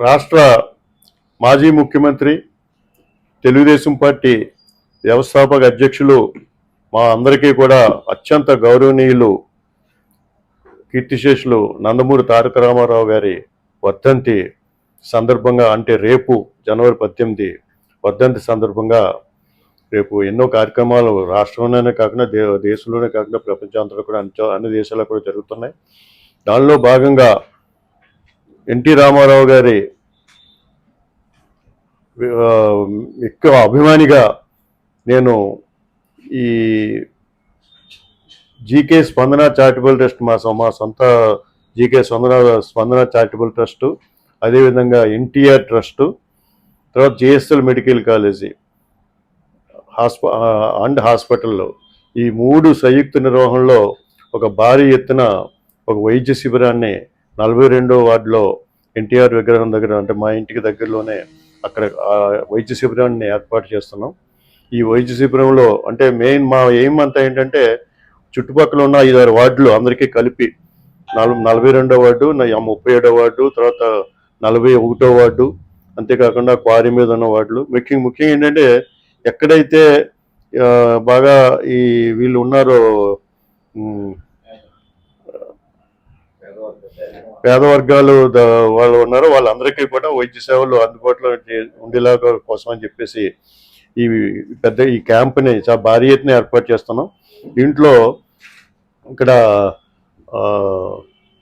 రాష్ట్ర మాజీ ముఖ్యమంత్రి తెలుగుదేశం పార్టీ వ్యవస్థాపక అధ్యక్షులు మా అందరికీ కూడా అత్యంత గౌరవనీయులు కీర్తిశేషులు నందమూరి తారక రామారావు గారి వర్ధంతి సందర్భంగా అంటే రేపు జనవరి పద్దెనిమిది వర్ధంతి సందర్భంగా రేపు ఎన్నో కార్యక్రమాలు రాష్ట్రంలోనే కాకుండా దే దేశంలోనే కాకుండా ప్రపంచాంతలో కూడా అన్ని దేశాల్లో కూడా జరుగుతున్నాయి. దానిలో భాగంగా ఎన్టీ రామారావు గారి ఎక్కువ అభిమానిగా నేను ఈ జీకే స్పందన చారిటబుల్ ట్రస్ట్ మా మా సొంత జీకే స్పందన స్పందన చారిటబుల్ ట్రస్ట్ అదేవిధంగా ఎన్టీఆర్ ట్రస్టు తర్వాత జిఎస్ఎల్ మెడికల్ కాలేజీ హాస్ప అండ్ హాస్పిటల్లో ఈ మూడు సంయుక్త నిర్వహణలో ఒక భారీ ఎత్తున ఒక వైద్య శిబిరాన్ని నలభై రెండో వార్డులో ఎన్టీఆర్ విగ్రహం దగ్గర అంటే మా ఇంటికి దగ్గరలోనే అక్కడ వైద్య శిబిరాన్ని ఏర్పాటు చేస్తున్నాం. ఈ వైద్య శిబిరంలో అంటే మెయిన్ మా ఎయిమ్ అంతా ఏంటంటే చుట్టుపక్కల ఉన్న ఐదారు వార్డులు అందరికీ కలిపి నాలుగు నలభై రెండో వార్డు ముప్పై ఏడో వార్డు తర్వాత నలభై ఒకటో వార్డు అంతేకాకుండా క్వారీ మీద ఉన్న వార్డులు. ముఖ్యంగా ముఖ్యంగా ఏంటంటే ఎక్కడైతే బాగా ఈ వీళ్ళు ఉన్నారో పేద వర్గాలు వాళ్ళు ఉన్నారో వాళ్ళందరికీ కూడా వైద్య సేవలు అందుబాటులో ఉండేలాగా కోసం అని చెప్పేసి ఈ పెద్ద ఈ క్యాంప్ని చాలా భారీ ఎత్తున ఏర్పాటు చేస్తున్నాం. దీంట్లో ఇక్కడ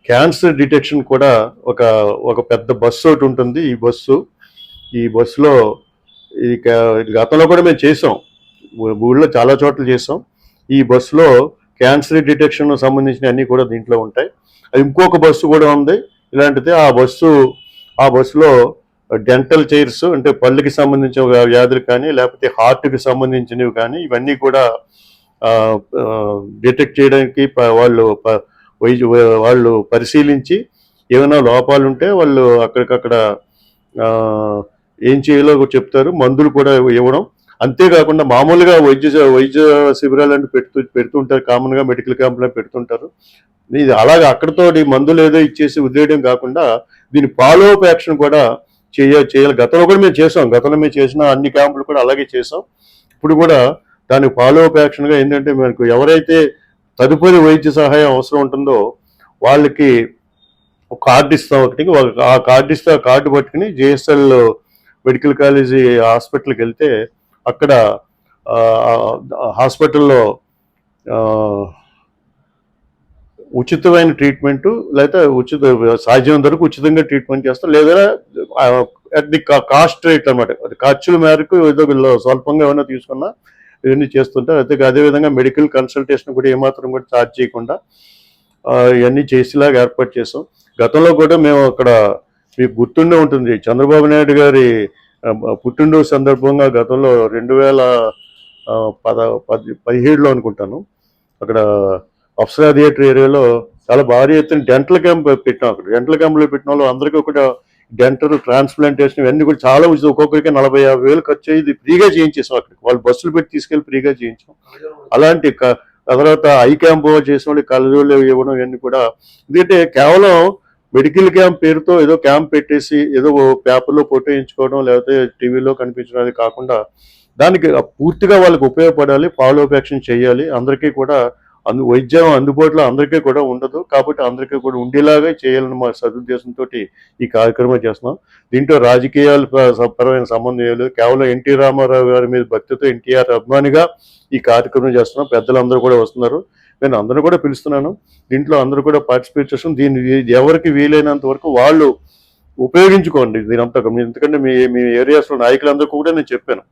క్యాన్సర్ డిటెక్షన్ కూడా ఒక ఒక పెద్ద బస్సు ఒకటి ఉంటుంది. ఈ బస్సు ఈ బస్సులో ఇది గతంలో కూడా మేము చేసాం. ఊళ్ళో చాలా చోట్ల చేసాం. ఈ బస్సులో క్యాన్సర్ డిటెక్షన్ సంబంధించిన అన్నీ కూడా దీంట్లో ఉంటాయి. అది ఇంకొక బస్సు కూడా ఉంది. ఇలాంటిది ఆ బస్సు ఆ బస్సులో డెంటల్ చైర్స్ అంటే పళ్ళకి సంబంధించిన వ్యాధులు కానీ లేకపోతే హార్ట్కి సంబంధించినవి కానీ ఇవన్నీ కూడా డిటెక్ట్ చేయడానికి ప- వాళ్ళు వైద్య వాళ్ళు పరిశీలించి ఏమైనా లోపాలు ఉంటే వాళ్ళు అక్కడికక్కడ ఏం చేయాలో చెప్తారు. మందులు కూడా ఇవ్వడం. అంతేకాకుండా మామూలుగా వైద్య వైద్య శిబిరాలు అంటే పెడుతూ పెడుతుంటారు. కామన్గా మెడికల్ క్యాంపులో పెడుతుంటారు. ఇది అలాగే అక్కడతో మందులు ఏదో ఇచ్చేసి వదిలేయడం కాకుండా దీని ఫాలో అప్ యాక్షన్ కూడా చేయ చేయాలి. గతంలో కూడా మేము చేసాం గతంలో మేము చేసిన అన్ని క్యాంపులు కూడా అలాగే చేసాం ఇప్పుడు కూడా దానికి ఫాలో అప్ యాక్షన్గా ఏంటంటే మనకు ఎవరైతే తదుపరి వైద్య సహాయం అవసరం ఉంటుందో వాళ్ళకి ఒక కార్డు ఇస్తాం ఒకటి. ఆ కార్డు ఇస్తే ఆ కార్డు పట్టుకుని జేఎస్ఎల్ మెడికల్ కాలేజీ హాస్పిటల్కి వెళ్తే అక్కడ హాస్పిటల్లో ఉచితమైన ట్రీట్మెంట్ లేకపోతే ఉచిత సాధ్యం వరకు ఉచితంగా ట్రీట్మెంట్ చేస్తాం లేదా అట్ ది కాస్ట్ రేట్ అనమాట ఖర్చుల మేరకు ఏదో స్వల్పంగా ఏమైనా తీసుకున్నా ఇవన్నీ చేస్తుంటారు. అయితే అదేవిధంగా మెడికల్ కన్సల్టేషన్ కూడా ఏమాత్రం కూడా ఛార్జ్ చేయకుండా ఇవన్నీ చేసేలాగా ఏర్పాటు చేసాం. గతంలో కూడా మేము అక్కడ మీకు గుర్తుండే ఉంటుంది. చంద్రబాబు నాయుడు గారి పుట్టినరోజు సందర్భంగా గతంలో రెండు వేల పద పది పదిహేడులో అనుకుంటాను. అక్కడ అప్సరా థియేటర్ ఏరియాలో చాలా భారీ ఎత్తున డెంటల్ క్యాంప్ పెట్టాం అక్కడ. డెంటల్ క్యాంప్లో పెట్టిన వాళ్ళు అందరికీ ఒకటి డెంటల్ ట్రాన్స్ప్లాంటేషన్ ఇవన్నీ కూడా చాలా ఉచితం ఒక్కొక్కరికి నలభై యాభై వేలు ఖర్చు అయ్యి ఫ్రీగా చేయించేసాం అక్కడికి వాళ్ళు బస్సులు పెట్టి తీసుకెళ్ళి ఫ్రీగా చేయించాం. అలాంటి తర్వాత ఐ క్యాంప్ చేసిన వాళ్ళు కళ్ళజోళ్ళు ఇవ్వడం ఇవన్నీ కూడా. ఎందుకంటే కేవలం మెడికల్ క్యాంప్ పేరుతో ఏదో క్యాంప్ పెట్టేసి ఏదో పేపర్లో ఫోటో ఎంచుకోవడం లేకపోతే టీవీలో కనిపించడం అది కాకుండా దానికి పూర్తిగా వాళ్ళకి ఉపయోగపడాలి ఫాలో అప్ యాక్షన్ చేయాలి. అందరికీ కూడా అందు వైద్యం అందుబాటులో అందరికీ కూడా ఉండదు. కాబట్టి అందరికీ కూడా ఉండేలాగా చేయాలని మా సదుద్దేశంతో ఈ కార్యక్రమం చేస్తున్నాం. దీంట్లో రాజకీయాలు పరమైన సంబంధం లేదు. కేవలం ఎన్టీ రామారావు గారి మీద భక్తితో ఎన్టీఆర్ అభిమానిగా ఈ కార్యక్రమం చేస్తున్నాం. పెద్దలందరూ కూడా వస్తున్నారు. నేను అందరూ కూడా పిలుస్తున్నాను. దీంట్లో అందరూ కూడా పార్టిసిపేట్ చేస్తాం దీన్ని ఎవరికి వీలైనంత వరకు వాళ్ళు ఉపయోగించుకోండి దీని దీనంతా ఎందుకంటే మీ మీ ఏరియాస్లో నాయకులందరూ కూడా నేను చెప్పాను.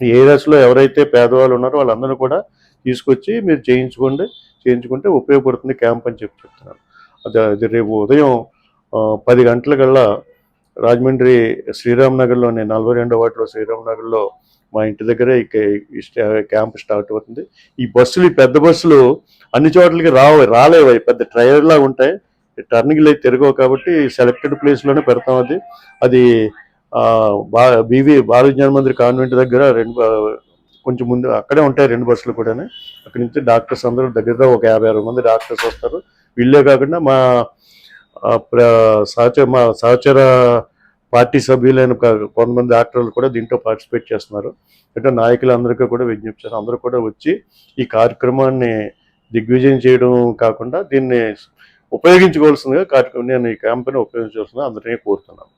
ఈ ఏరియాస్లో ఎవరైతే పేదవాళ్ళు ఉన్నారో వాళ్ళందరూ కూడా తీసుకొచ్చి మీరు చేయించుకోండి. చేయించుకుంటే ఉపయోగపడుతుంది క్యాంప్ అని చెప్పి చెప్తున్నాను. అది అది రేపు ఉదయం పది పది గంటలకల్లా రాజమండ్రి శ్రీరామ్ నగర్లోని నలభై రెండో వాటిలో శ్రీరామ్ నగర్లో మా ఇంటి దగ్గర క్యాంప్ స్టార్ట్ అవుతుంది. ఈ బస్సులు ఈ పెద్ద బస్సులు అన్ని చోట్లకి రావు రాలేవు. అవి పెద్ద ట్రైలర్లా ఉంటాయి. టర్నింగ్లు అయితే తిరగవు కాబట్టి సెలెక్టెడ్ ప్లేస్లోనే పెడతాం అది. అది ఆ, బా బీవీ బాలవిజ్ఞాన మందిర్ కాన్వెంట్ దగ్గర రెండు కొంచెం ముందు అక్కడే ఉంటాయి రెండు బస్సులు కూడా అక్కడి నుంచి డాక్టర్స్ అందరూ దగ్గర ఒక యాభై అరవై మంది డాక్టర్స్ వస్తారు. వీళ్ళే కాకుండా మా సహచ సహచర మా సహచర పార్టీ సభ్యులైన కొంతమంది యాక్టర్లు కూడా దీంట్లో పార్టిసిపేట్ చేస్తున్నారు. అంటే నాయకులందరికీ కూడా విజ్ఞప్తి చేస్తారు అందరూ కూడా వచ్చి ఈ కార్యక్రమాన్ని దిగ్విజయం చేయడం కాకుండా దీన్ని ఉపయోగించుకోవాల్సిందిగా కార్యక్రమం నేను ఈ క్యాంపెయిన్ ఉపయోగించవలసిందిగా అందరినీ కోరుతున్నాను.